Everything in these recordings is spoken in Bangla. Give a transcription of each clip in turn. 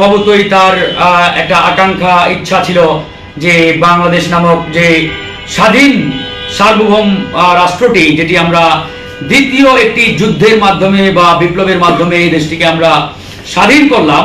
স্বভাবতই তার একটা আকাঙ্ক্ষা, ইচ্ছা ছিল যে বাংলাদেশ নামক যে স্বাধীন সার্বভৌম রাষ্ট্রটি, যেটি আমরা দ্বিতীয় একটি যুদ্ধের মাধ্যমে বা বিপ্লবের মাধ্যমে এই দেশটিকে আমরা স্বাধীন করলাম,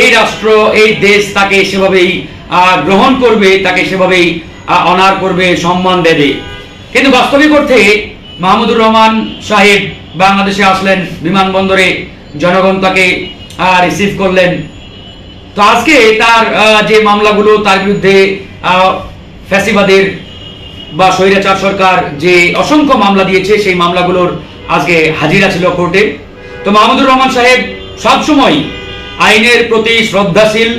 এই রাষ্ট্র, এই দেশ তাকে সেভাবেই গ্রহণ করবে, তাকে সেভাবেই অনার করবে, সম্মান দেবে। কিন্তু বাস্তবিক অর্থে মাহমুদুর রহমান সাহেব বাংলাদেশে আসলেন, বিমানবন্দরে জনগণ তাকে রিসিভ করলেন। তো আজকে তার যে মামলাগুলো, তার বিরুদ্ধে ফ্যাসিবাদের বা স্বৈরাচার সরকার যে অসংখ্য মামলা দিয়েছে, সেই মামলাগুলোর আজকে হাজিরা ছিল কোর্টে। তো মাহমুদুর রহমান সাহেব সবসময় আইনের প্রতি শ্রদ্ধাশীল,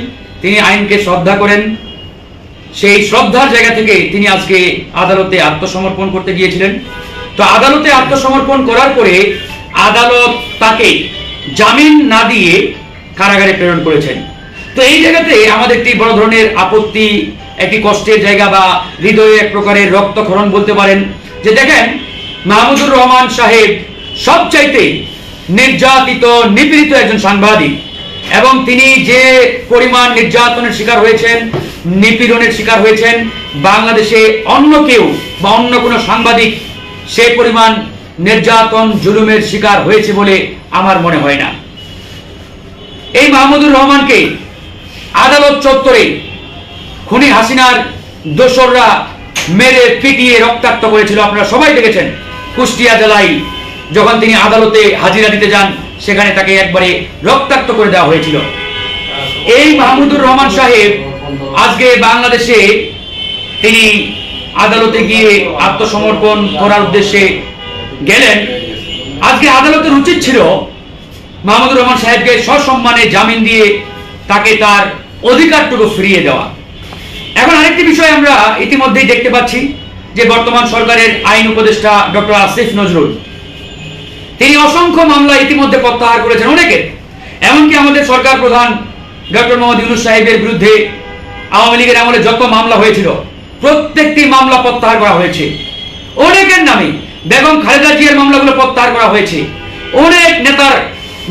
তিনি আইনকে শ্রদ্ধা করেন। সেই শ্রদ্ধার জায়গা থেকে তিনি আজকে আদালতে আত্মসমর্পণ করতে গিয়েছিলেন। তো আদালতে আত্মসমর্পণ করার পরে আদালত তাকে জামিন না দিয়ে কারাগারে প্রেরণ করেছেন। তো এই জায়গাতে আমাদের একটি বড় ধরনের আপত্তি, একটি কষ্টের জায়গা বা হৃদয়ে এক প্রকারের রক্তক্ষরণ বলতে পারেন, যে দেখেন, মাহমুদুর রহমান সাহেব সবচাইতে নির্যাতিত, নিপীড়িত একজন সাংবাদিক এবং তিনি যে পরিমাণ নির্যাতনের শিকার হয়েছেন, নিপীড়নের শিকার হয়েছেন, বাংলাদেশে অন্য কেউ বা অন্য কোনো সাংবাদিক সে পরিমাণ নির্যাতন, জুলুমের শিকার হয়েছে বলে আমার মনে হয় না। এই মাহমুদুর রহমানকে আদালত চত্বরে খুনি হাসিনার দোসররা মেরে পিটিয়ে রক্তাক্ত করেছিল। আপনারা সবাই দেখেছেন কুষ্টিয়া জেলায় যখন তিনি আদালতে হাজিরা দিতে যান, সেখানে তাকে একবারে রক্তাক্ত করে দেওয়া হয়েছিল। এই মাহমুদুর রহমান সাহেব আজকে বাংলাদেশে তিনি আদালতে গিয়ে আত্মসমর্পণ করার উদ্দেশ্যে গেলেন। আজকে আদালতের উচিত ছিল মাহমুদুর রহমান সাহেবকে সসম্মানে জামিন দিয়ে তাকে তার অধিকারটুকু ফিরিয়ে দেওয়া। এখন আরেকটি বিষয় আমরা ইতিমধ্যেই দেখতে পাচ্ছি, যে বর্তমান সরকারের আইন উপদেষ্টা ডক্টর আসিফ নজরুল, তিনি অসংখ্য মামলা ইতিমধ্যে প্রত্যাহার করেছেন অনেকের। এমনকি আমাদের সরকার প্রধান ডক্টর মোহাম্মদ ইউনুস সাহেবের বিরুদ্ধে আওয়ামী লীগের আমলে যত মামলা হয়েছিল, প্রত্যেকটি মামলা প্রত্যাহার করা হয়েছে। অনেকের নামে বেগম খালেদা জিয়ার মামলাগুলো প্রত্যাহার করা হয়েছে। অনেক নেতার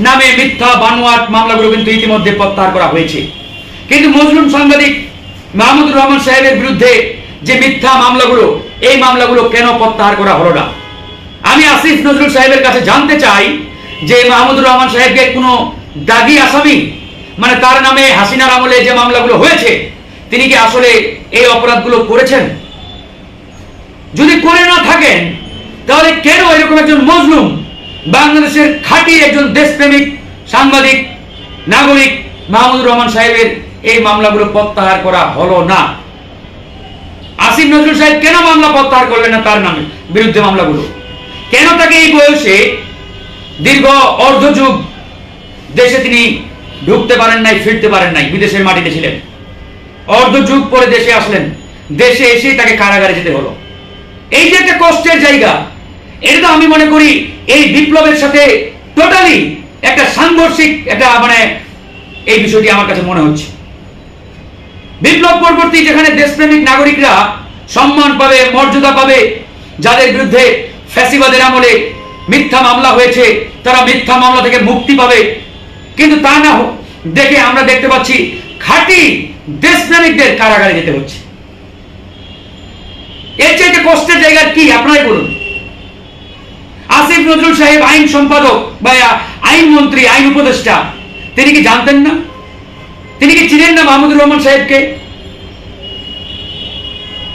নামে মিথ্যা, বানোয়াট মামলাগুলো কিন্তু ইতিমধ্যে প্রত্যাহার করা হয়েছে। কিন্তু মজলুম সাংবাদিক মাহমুদুর রহমান সাহেবের বিরুদ্ধে যে মিথ্যা মামলাগুলো, এই মামলাগুলো কেন প্রত্যাহার করা হলো না? আমি আসিফ নজরুল সাহেবের কাছে জানতে চাই যে মাহমুদুর রহমান সাহেবকে কোনো দাগি আসামি মানে তার নামে হাসিনার আমলে যে মামলাগুলো হয়েছে, তিনি কি আসলে এই অপরাধগুলো করেছেন? যদি করে না থাকেন, তাহলে কেন এরকম একজন মজলুম, বাংলাদেশের খাঁটি একজন দেশপ্রেমিক সাংবাদিক, নাগরিক মাহমুদুর রহমান সাহেবের এই মামলাগুলো প্রত্যাহার করা হলো না। আসিফ নজরুল সাহেব কেন মামলা প্রত্যাহার করলেন না তার নামে? বিরুদ্ধে মামলাগুলো। কেন তাকে এই বয়সে দীর্ঘ অর্ধযুগ দেশে তিনি ঢুকতে পারেন নাই, ফিরতে পারেন নাই, বিদেশের মাটিতে ছিলেন? অর্ধযুগ পরে দেশে আসলেন, দেশে এসেই তাকে কারাগারে যেতে হলো। এই যে একটা কষ্টের জায়গা, এটা তো আমি মনে করি এই বিপ্লবের সাথে টোটালি একটা সাংঘর্ষিক একটা মানে এই বিষয়টি আমার কাছে মনে হচ্ছে। বিপ্লব পরবর্তী যেখানে দেশপ্রেমিক নাগরিকরা সম্মান পাবে, মর্যাদা পাবে, যাদের বিরুদ্ধে ফ্যাসিবাদের আমলে মিথ্যা মামলা হয়েছে, তারা মিথ্যা মামলা থেকে মুক্তি পাবে। কিন্তু তা না দেখে আমরা দেখতে পাচ্ছি খাঁটি দেশপ্রেমিকদের কারাগারে যেতে হচ্ছে। এর চাইতে কষ্টের জায়গা কি? আপনারাই বলুন। আসিফ নজরুল সাহেব আইন সম্পাদক বা আইন মন্ত্রী আইন উপদেষ্টা, তিনি কি জানতেন না? তিনি কি চিনেন না মাহমুদুর রহমান সাহেবকে?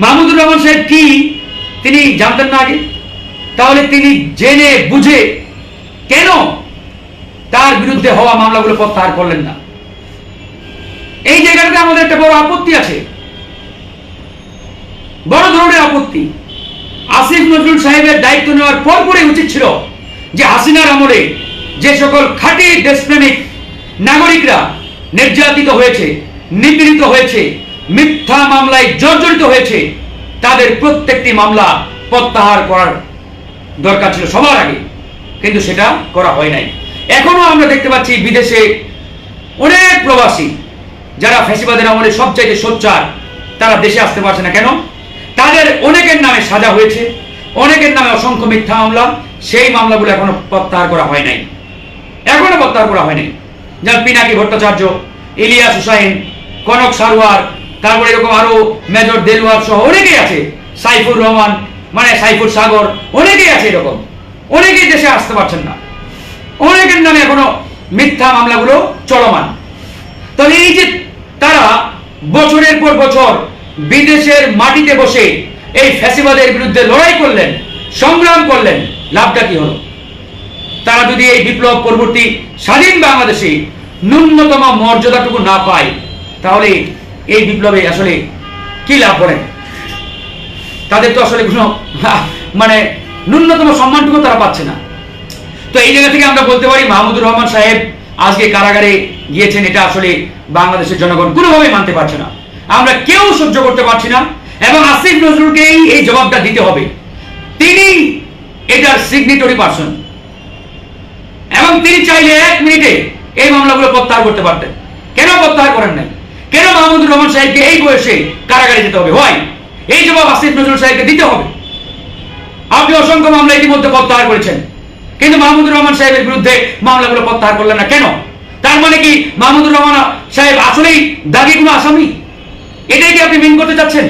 মাহমুদুর রহমান সাহেব কি? তিনি জানতেন না আগে। তাহলে তিনি জেনে বুঝে কেন তার বিরুদ্ধে হওয়া মামলাগুলো প্রত্যাহার করলেন না? এই জায়গাটাতে আমাদের একটা বড় আপত্তি আছে। বড় ধরনের আপত্তি। আসিফ নজরুল সাহেবের দায়িত্ব নেওয়ার পর পরে উচিত ছিল যে হাসিনার আমলে যে সকল খাঁটি দেশপ্রেমিক নাগরিকরা নির্যাতিত হয়েছে, নিপীড়িত হয়েছে, মিথ্যা মামলায় জর্জরিত হয়েছে, তাদের প্রত্যেকটি মামলা প্রত্যাহার করার দরকার ছিল সবার আগে, কিন্তু সেটা করা হয় নাই। এখনও আমরা দেখতে পাচ্ছি বিদেশে অনেক প্রবাসী, যারা ফ্যাসিবাদের আমলে সবচাইতে সোচ্চার, তারা দেশে আসতে পারছে না। কেন? তাদের অনেকের নামে সাজা হয়েছে, অনেকের নামে অসংখ্য মিথ্যা মামলা, সেই মামলাগুলো এখনও প্রত্যাহার করা হয় নাই। এখনও প্রত্যাহার করা হয়নি যেমন পিনাকি ভট্টাচার্য, ইলিয়াস হুসাইন, কনক সারোয়ার, তারপরে এরকম আরও মেজর দেলওয়ার সহ অনেকেই আছে। সাইফুর রহমান মানে সাইফুর সাগর, অনেকেই আছে এরকম। অনেকেই দেশে আসতে পারছেন না। অনেকের নামে এখনও মিথ্যা মামলাগুলো চলমান। তাহলে এই যে তারা বছরের পর বছর বিদেশের মাটিতে বসে এই ফ্যাসিবাদের বিরুদ্ধে লড়াই করলেন, সংগ্রাম করলেন, লাভটা কি হলো? তারা যদি এই বিপ্লব পরবর্তী স্বাধীন বাংলাদেশে ন্যূনতম মর্যাদাটুকু না পায়, তাহলে এই বিপ্লবে আসলে কি লাভ করেন তাদের তো আসলে কোনো মানে ন্যূনতম সম্মানটুকু তারা পাচ্ছে না। তো এই জায়গা থেকে আমরা বলতে পারি, মাহমুদুর রহমান সাহেব আজকে কারাগারে গিয়েছেন, এটা আসলে বাংলাদেশের জনগণ কোনোভাবেই মানতে পারছে না। আমরা কেউ সহ্য করতে পারছি না, এবং আসিফ নজরুলকেই এই জবাবটা দিতে হবে। তিনি এটার সিগনেটরি পার্সন এবং তিনি চাইলে এক মিনিটে এই মামলাগুলো প্রত্যাহার করতে পারতেন। কেন প্রত্যাহার করেন নাই? কেন মাহমুদুর রহমান সাহেবকে এই বয়সে কারাগারে যেতে হবে? হয় এই জবাব আসিফ নজরুল সাহেবকে দিতে হবে। আপনি অসংখ্য মামলা ইতিমধ্যে প্রত্যাহার করেছেন। কিন্তু মাহমুদুর রহমান সাহেবের বিরুদ্ধে মামলাগুলো প্রত্যাহার করলেন না। কেন? তার মানে কি মাহমুদুর রহমান সাহেব আসলেই দাগি কোনো আসামি? এটাই কি আপনি মিন করতে চাচ্ছেন?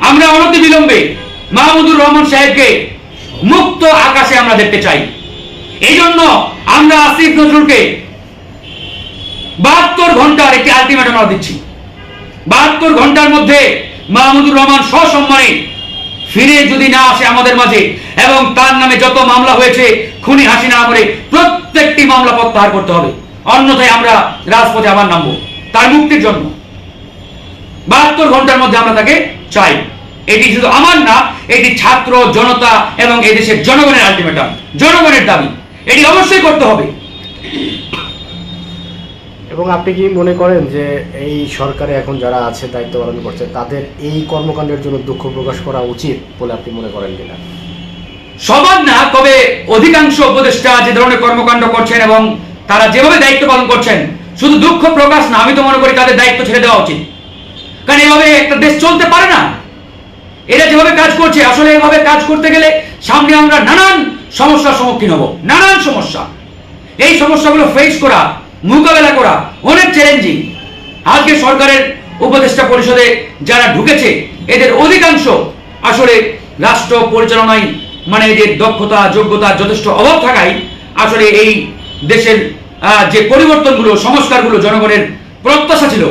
আমরা অনতি বিলম্বে মাহমুদুর রহমান সাহেবকে মুক্ত আকাশে আমরা দেখতে চাই। এই জন্য আমরা আসিফ নজরুলকে বাহাত্তর ঘণ্টার একটি আলটিমেটাম আমরা দিচ্ছি। বাহাত্তর ঘণ্টার মধ্যে মাহমুদুর রহমান সসম্মানে ফিরে যদি না আসে আমাদের মাঝে, এবং তার নামে যত মামলা হয়েছে, খুনি হাসিনা আমলে প্রত্যেকটি মামলা প্রত্যাহার করতে হবে। অন্যথায় আমরা রাজপথে আবার নামবো, তার মুক্তির জন্য। বাহাত্তর ঘণ্টার মধ্যে আমরা তাকে চাই। এটি শুধু আমার না এটি ছাত্র জনতা এবং এদেশের জনগণের আলটিমেটাম। জনগণের দাবি এটি অবশ্যই করতে হবে। এবং আপনি কি মনে করেন যে এই সরকারে এখন যারা আছে দায়িত্ব পালন করছে তাদের এই কর্মকাণ্ডের জন্য দুঃখ প্রকাশ করা উচিত বলে আপনি মনে করেন কিনা? সবার না তবে অধিকাংশ উপদেষ্টা যে ধরনের কর্মকাণ্ড করছেন এবং তারা যেভাবে দায়িত্ব পালন করছেন শুধু দুঃখ প্রকাশ না আমি তো মনে করি তাদের দায়িত্ব ছেড়ে দেওয়া উচিত। কারণ এভাবে একটা দেশ চলতে পারে না। এরা যেভাবে কাজ করছে, আসলে এভাবে কাজ করতে গেলে সামনে আমরা নানান সমস্যার সম্মুখীন হব, নানান সমস্যা। এই সমস্যাগুলো ফেস করা, মোকাবেলা করা অনেক চ্যালেঞ্জিং আজকে সরকারের উপদেষ্টা পরিষদে যারা ঢুকেছে, এদের অধিকাংশ আসলে রাষ্ট্র পরিচালনায় মানে এদের দক্ষতা, যোগ্যতা যথেষ্ট অভাব থাকায় আসলে এই দেশের যে পরিবর্তনগুলো, সংস্কারগুলো জনগণের প্রত্যাশা ছিল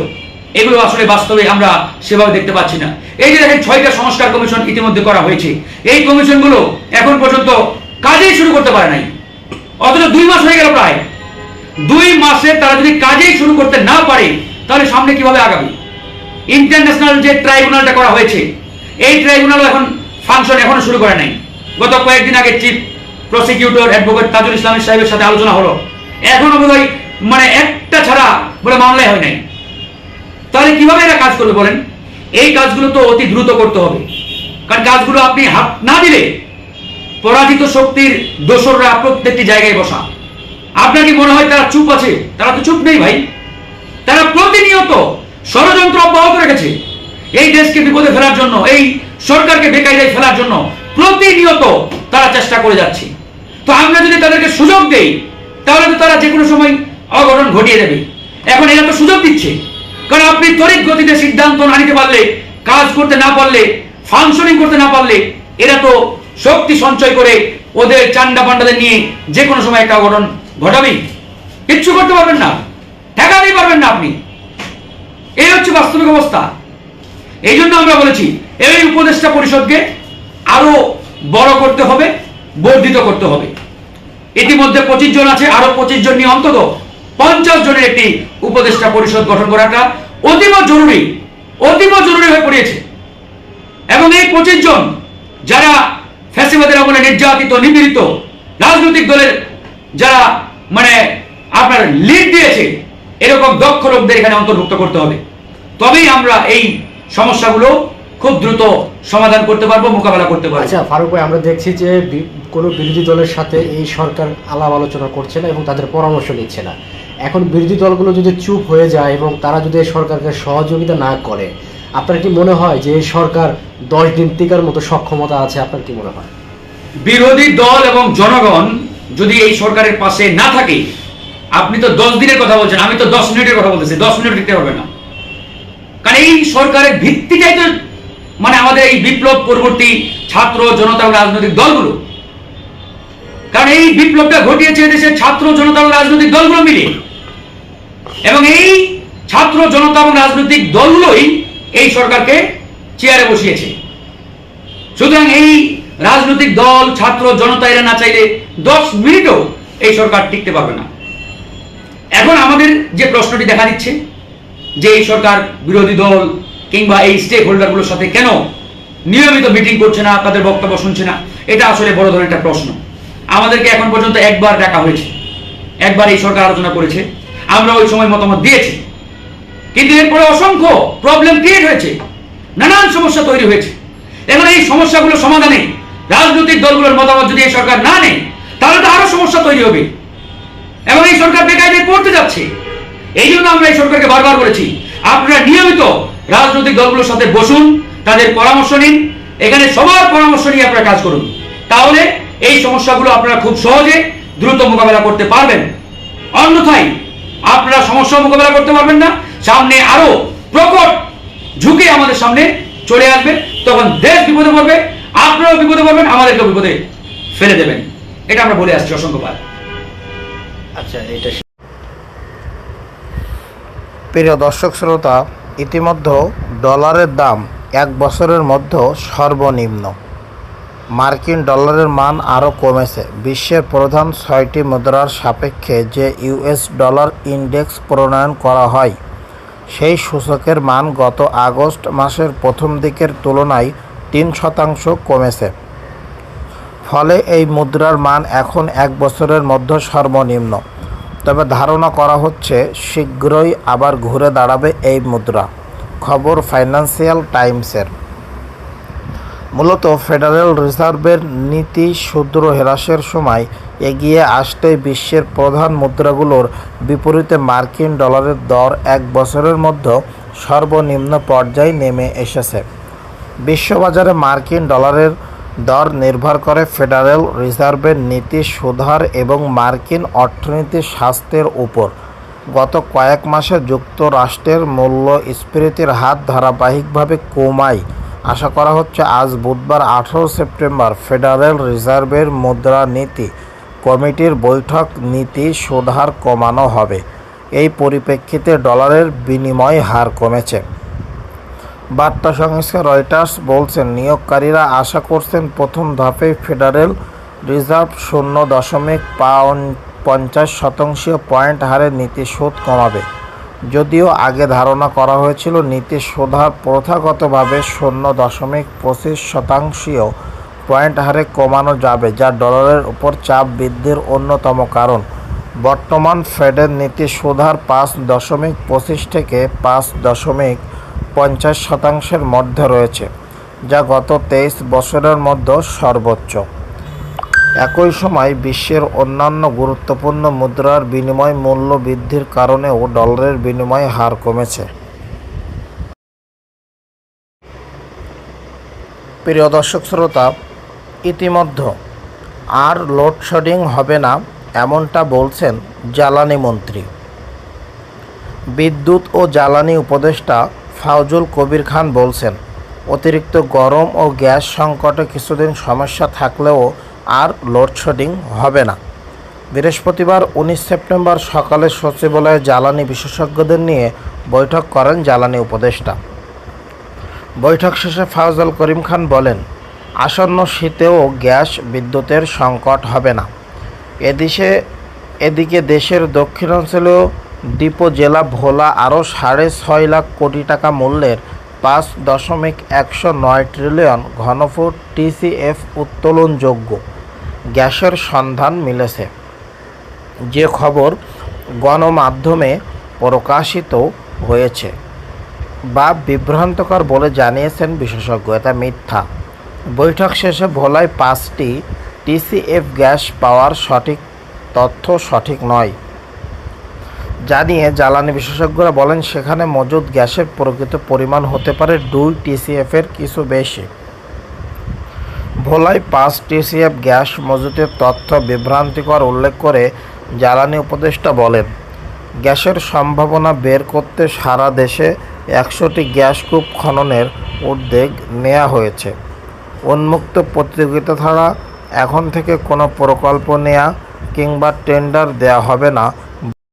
এগুলো আসলে বাস্তবে আমরা সেভাবে দেখতে পাচ্ছি না। এই যে দেখেন, ছয়টা সংস্কার কমিশন ইতিমধ্যে করা হয়েছে। এই কমিশনগুলো এখন পর্যন্ত কাজেই শুরু করতে পারে নাই। অথচ দুই মাস হয়ে গেল প্রায়। দুই মাসে তারা যদি কাজেই শুরু করতে না পারে, তাহলে সামনে কীভাবে আগাবে? ইন্টারন্যাশনাল যে ট্রাইব্যুনালটা করা হয়েছে, এই ট্রাইব্যুনাল এখন ফাংশন এখনও শুরু করে নাই। গত কয়েকদিন আগে চিফ প্রসিকিউটর অ্যাডভোকেট তাজুল ইসলামের সাহেবের সাথে আলোচনা হলো। এখনও বোধহয় মানে একটা ছাড়া বলে মামলাই হয় নাই। তাহলে কীভাবে এরা কাজ করবে বলেন? এই কাজগুলো তো অতি দ্রুত করতে হবে। কারণ কাজগুলো আপনি হাত না দিলে পরাজিত শক্তির দোসররা প্রত্যেকটি জায়গায় বসা। আপনার কি মনে হয় তারা চুপ আছে? তারা তো চুপ নেই ভাই। তারা প্রতিনিয়ত ষড়যন্ত্র অব্যাহত রেখেছে। এই দেশকে বিপদে ফেলার জন্য, এই সরকারকে বেকায়দায় ফেলার জন্য প্রতিনিয়ত তারা চেষ্টা করে যাচ্ছে। তো আমরা যদি তাদেরকে সুযোগ দেই, তাহলে তো তারা যে কোনো সময় অঘটন ঘটিয়ে দেবে। এখন এরা তো সুযোগ দিচ্ছে। কারণ আপনি তড়িৎ গতিতে সিদ্ধান্ত না নিতে পারলে, কাজ করতে না পারলে ফাংশনিং করতে না পারলে, এরা তো শক্তি সঞ্চয় করে ওদের চান্ডা পান্ডাদের নিয়ে যে কোনো সময় একটা অঘটন ঘটাবেই। কিচ্ছু করতে পারবেন না। ঠেকাতেই পারবেন না আপনি। এই হচ্ছে বাস্তবিক অবস্থা। এই জন্য আমরা বলেছি, এই উপদেষ্টা পরিষদকে আরও বড় করতে হবে, বর্ধিত করতে হবে। ইতিমধ্যে পঁচিশ জন আছে, আরও পঁচিশ জন নিয়ে অন্তত পঞ্চাশ জনের একটি উপদেষ্টা পরিষদ গঠন করাটা অতীব জরুরি অতীব জরুরি হয়ে পড়িয়েছে। এবং এই পঁচিশ জন যারা ফ্যাসিবাদের আমলে নির্যাতিত, নিপীড়িত রাজনৈতিক দলের যারা মানে আপনার লিড দিয়েছে, এরকম দক্ষ লোকদের এখানে অন্তর্ভুক্ত করতে হবে। তবেই আমরা এই সমস্যাগুলো খুব দ্রুত সমাধান করতে পারব, মোকাবেলা করতে পারব। আচ্ছা ফারুক ভাই, আমরা দেখছি যে কোনো বিরোধী দলের সাথে এই সরকার আলাপ আলোচনা করছে না এবং তাদের পরামর্শ নিচ্ছে না। এখন বিরোধী দলগুলো যদি চুপ হয়ে যায় এবং তারা যদি সরকারকে সহযোগিতা না করে, আপনার কি মনে হয় যে সরকার দশ দিন টিকার মতো সক্ষমতা আছে? আপনার কি মনে হয়? বিরোধী দল এবং জনগণ যদি এই সরকারের পাশে না থাকে, আপনি তো দশ দিনের কথা বলছেন, আমি তো দশ মিনিটের কথা বলতেছি, দশ মিনিট দিতে হবে না। কারণ এই সরকারের ভিত্তিটাই তো মানে আমাদের এই বিপ্লব পরবর্তী ছাত্র জনতা রাজনৈতিক দলগুলো। কারণ এই বিপ্লবটা ঘটিয়েছে দেশের ছাত্র জনতা রাজনৈতিক দলগুলো মিলে। এবং এই ছাত্র জনতা এবং রাজনৈতিক দলগুলোই এই সরকারকে চেয়ারে বসিয়েছে। সুতরাং এই রাজনৈতিক দল, ছাত্র, জনতা, এরা না চাইলে দশ মিনিটও এই সরকার টিকতে পারবে না। এখন আমাদের যে প্রশ্নটি দেখা দিচ্ছে, যে এই সরকার বিরোধী দল কিংবা এই স্টেক হোল্ডারগুলোর সাথে কেন নিয়মিত মিটিং করছে না, তাদের বক্তব্য শুনছে না, এটা আসলে বড় ধরনের একটা প্রশ্ন। আমাদেরকে এখন পর্যন্ত একবার ডাকা হয়েছে। একবার এই সরকার আলোচনা করেছে। আমরা ওই সময় মতামত দিয়েছি। কিন্তু এরপরে অসংখ্য প্রবলেম ক্রিয়েট হয়েছে। নানান সমস্যা তৈরি হয়েছে। এখন এই সমস্যাগুলো সমাধানে রাজনৈতিক দলগুলোর মতামত যদি এই সরকার না নেয়, তাহলে তো আরও সমস্যা তৈরি হবে। এবং এই সরকার বেকায়দায় পড়তে যাচ্ছে। এই জন্য আমরা এই সরকারকে বারবার বলেছি, আপনারা নিয়মিত রাজনৈতিক দলগুলোর সাথে বসুন, তাদের পরামর্শ নিন, এখানে সবার পরামর্শ নিয়ে আপনারা কাজ করুন। তাহলে এই সমস্যাগুলো আপনারা খুব সহজে দ্রুত মোকাবেলা করতে পারবেন। অন্যথায় আপনারা সমস্যা মোকাবেলা করতে পারবেন না। সামনে আরও প্রকট ঝুঁকে আমাদের সামনে চলে আসবে। তখন দেশ বিপদে পড়বে, আপনারাও বিপদে পড়বেন, আমাদেরকেও বিপদে ফেলে দেবেন। এটা আমরা বলে আসছি, অসংখ্যবার। আচ্ছা এটা প্রিয় দর্শক শ্রোতা ইতিমধ্যে ডলারের দাম এক বছরের মধ্যে সর্বনিম্ন। মার্কিন ডলারের মান আরও কমেছে। বিশ্বের প্রধান ছয়টি মুদ্রার সাপেক্ষে যে ইউএস ডলার ইন্ডেক্স প্রণয়ন করা হয়, সেই সূচকের মান গত আগস্ট মাসের প্রথম দিকের তুলনায় তিন শতাংশ কমেছে। ফলে এই মুদ্রার মান এখন এক বছরের মধ্যে সর্বনিম্ন। তবে ধারণা করা হচ্ছে, শীঘ্রই আবার ঘুরে দাঁড়াবে এই মুদ্রা। খবর ফাইন্যান্সিয়াল টাইমসের। মূলত ফেডারেল রিজার্ভের নীতি ক্ষুদ্র হ্রাসের সময় এগিয়ে আসতে বিশ্বের প্রধান মুদ্রাগুলোর বিপরীতে মার্কিন ডলারের দর এক বছরের মধ্যে সর্বনিম্ন পর্যায়ে নেমে এসেছে। বিশ্ববাজারে মার্কিন ডলারের দর নির্ভর করে ফেডারেল রিজার্ভের নীতি সুধার এবং মার্কিন অর্থনীতির স্বাস্থ্যের উপর। গত কয়েক মাসে যুক্তরাষ্ট্রের মূল্যস্ফীতির হাত ধারাবাহিকভাবে কমায়। আশা করা হচ্ছে আজ বুধবার আঠারো সেপ্টেম্বর ফেডারেল রিজার্ভের মুদ্রা নীতি কমিটির বৈঠক নীতি সুধার কমানো হবে। এই পরিপ্রেক্ষিতে ডলারের বিনিময় হার কমেছে। বার্তা সংস্থা রয়টার্স বলছেন, নিয়োগকারীরা আশা করছেন প্রথম ধাপে ফেডারেল রিজার্ভ শূন্য দশমিক পাউন্ড পঞ্চাশ শতাংশীয় পয়েন্ট হারে নীতি সুদ কমাবে। যদিও আগে ধারণা করা হয়েছিল নীতি সুধার প্রথাগতভাবে শূন্য দশমিক পঁচিশ শতাংশীয় পয়েন্ট হারে কমানো যাবে, যা ডলারের উপর চাপ বৃদ্ধির অন্যতম কারণ। বর্তমান ফেডের নীতি সুধার পাঁচ দশমিক পঁচিশ থেকে পাঁচ দশমিক পঞ্চাশ শতাংশের মধ্যে রয়েছে, যা গত তেইশ বছরের মধ্যে সর্বোচ্চ। একই সময় বিশ্বের অন্যান্য গুরুত্বপূর্ণ মুদ্রার বিনিময় মূল্য বৃদ্ধির কারণেও ডলারের বিনিময় হার কমেছে। প্রিয় দর্শক শ্রোতা, ইতিমধ্যে আর লোডশেডিং হবে না এমনটা বলছেন জ্বালানি মন্ত্রী। বিদ্যুৎ ও জ্বালানি উপদেষ্টা ফাউজুল কবির খান বলছেন, অতিরিক্ত গরম ও গ্যাস সংকটে কিছুদিন সমস্যা থাকলেও আর লোডশেডিং হবে না। বৃহস্পতিবার উনিশ সেপ্টেম্বর সকালে সচিবালয়ে জ্বালানি বিশেষজ্ঞদের নিয়ে বৈঠক করেন জ্বালানি উপদেষ্টা। বৈঠক শেষে ফাউজল করিম খান বলেন, আসন্ন শীতেও গ্যাস বিদ্যুতের সংকট হবে না। এদিকে এদিকে দেশের দক্ষিণাঞ্চলীয় দ্বীপ জেলা ভোলা আরও সাড়ে ছয় লাখ কোটি টাকা মূল্যের পাঁচ দশমিক একশো নয় ট্রিলিয়ন ঘনফুট টিসিএফ উত্তোলনযোগ্য। গ্যাসের সন্ধান মিলেছে। যে খবর গণমাধ্যমে প্রকাশিত হয়েছে বা বিভ্রান্তকর বলে জানিয়েছেন বিশেষজ্ঞ, এটা মিথ্যা। বৈঠক শেষে ভোলায় পাঁচটি টিসিএফ গ্যাস পাওয়ার সঠিক তথ্য সঠিক নয়। জানিয়ে জ্বালানি বিশেষজ্ঞরা বলেন, সেখানে মজুদ গ্যাসের প্রকৃত পরিমাণ হতে পারে দুই টিসিএফের কিছু বেশি। ভোলায় পাঁচ টিসিএফ গ্যাস মজুতের তথ্য বিভ্রান্তিকর উল্লেখ করে জ্বালানি উপদেষ্টা বলেন, গ্যাসের সম্ভাবনা বের করতে সারা দেশে একশোটি গ্যাস কূপ খননের উদ্যোগ নেওয়া হয়েছে। উন্মুক্ত প্রতিযোগিতা ছাড়া এখন থেকে কোনো প্রকল্প নেওয়া কিংবা টেন্ডার দেওয়া হবে না